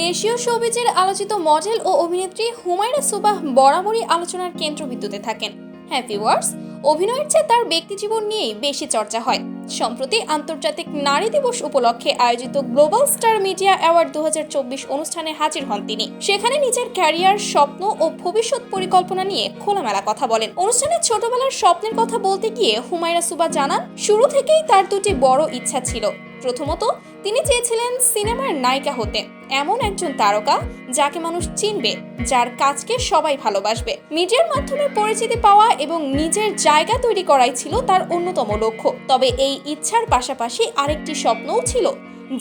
দেশীয় শোবিজের আলোচিত মডেল ও অভিনেত্রী হুমায়রা সুবাহ বরাবরই আলোচনার কেন্দ্রবিন্দুতে থাকেন। হ্যাঁ ভিউয়ার্স অভিনয়ের চেয়ে তার ব্যক্তিজীবন নিয়েই বেশি চর্চা হয়। সম্প্রতি আন্তর্জাতিক নারী দিবস উপলক্ষে আয়োজিত গ্লোবাল স্টার মিডিয়া অ্যাওয়ার্ড দুহাজার চব্বিশ অনুষ্ঠানে হাজির হন তিনি। সেখানে নিজের ক্যারিয়ার, স্বপ্ন ও ভবিষ্যৎ পরিকল্পনা নিয়ে খোলামেলা কথা বলেন। অনুষ্ঠানে ছোটবেলার স্বপ্নের কথা বলতে গিয়ে হুমায়রা সুবা জানান, শুরু থেকেই তার দুটি বড় ইচ্ছা ছিল। প্রথমত, তিনি চেয়েছিলেন সিনেমার নায়িকা হতে। এমন একজন তারকা যাকে মানুষ চিনবে, যার কাজকে সবাই ভালোবাসবে। মিডিয়ার মাধ্যমে পরিচিতি পাওয়া এবং নিজের জায়গা তৈরি করাই ছিল তার অন্যতম লক্ষ্য। তবে এই ইচ্ছার পাশাপাশি আরেকটি স্বপ্নও ছিল,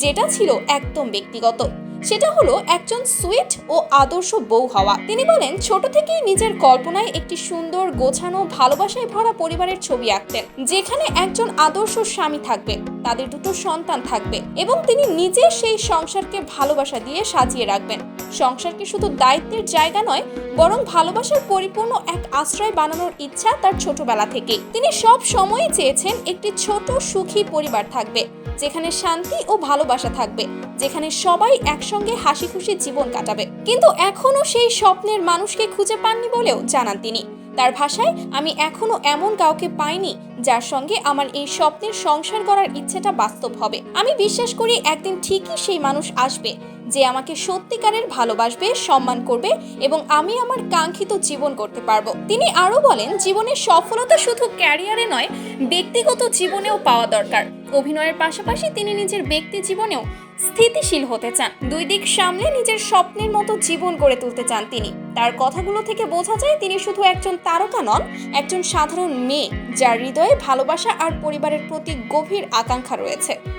যেটা ছিল একদম ব্যক্তিগত। সেটা হলো একজন সুইট ও আদর্শ বউ হওয়া। তিনি বলেন, ছোট থেকেই নিজের কল্পনায় একটি সুন্দর, গোছানো, ভালোবাসায় ভরা পরিবারের ছবি আঁকতেন, যেখানে একজন আদর্শ স্বামী থাকবে, তাদের দুটো সন্তান থাকবে এবং তিনি নিজে সেই সংসারকে ভালোবাসা দিয়ে সাজিয়ে রাখবেন। সংসারকে শুধু দায়িত্বের জায়গা নয়, বরং ভালোবাসার পরিপূর্ণ এক আশ্রয় বানানোর ইচ্ছা তার ছোটবেলা থেকেই। তিনি সব সময় চেয়েছেন একটি ছোট সুখী পরিবার থাকবে, যেখানে শান্তি ও ভালোবাসা থাকবে, যেখানে সবাই একসঙ্গে হাসি খুশি জীবন কাটাবে। কিন্তু এখনও সেই স্বপ্নের মানুষকে খুঁজে পাননি বলেও জানান তিনি। তার ভাষায়, আমি এখনও এমন কাউকে পাইনি যার সঙ্গে আমার এই স্বপ্নের সংসার করার ইচ্ছেটা বাস্তব হবে। আমি বিশ্বাস করি একদিন ঠিকই সেই মানুষ আসবে যে আমাকে সত্যিকারের ভালোবাসবে, সম্মান করবে এবং আমি আমার কাঙ্ক্ষিত জীবন করতে পারব। তিনি আরও বলেন, জীবনের সফলতা শুধু ক্যারিয়ারে নয়, ব্যক্তিগত জীবনেও পাওয়া দরকার। অভিনয়ের পাশাপাশি তিনি নিজের ব্যক্তি জীবনেও স্থিতিশীল হতে চান। দুই দিক সামলে নিজের স্বপ্নের মতো জীবন গড়ে তুলতে চান তিনি। তার কথাগুলো থেকে বোঝা যায়, তিনি শুধু একজন তারকা নন, একজন সাধারণ মেয়ে, যার হৃদয়ে ভালোবাসা আর পরিবারের প্রতি গভীর আকাঙ্ক্ষা রয়েছে।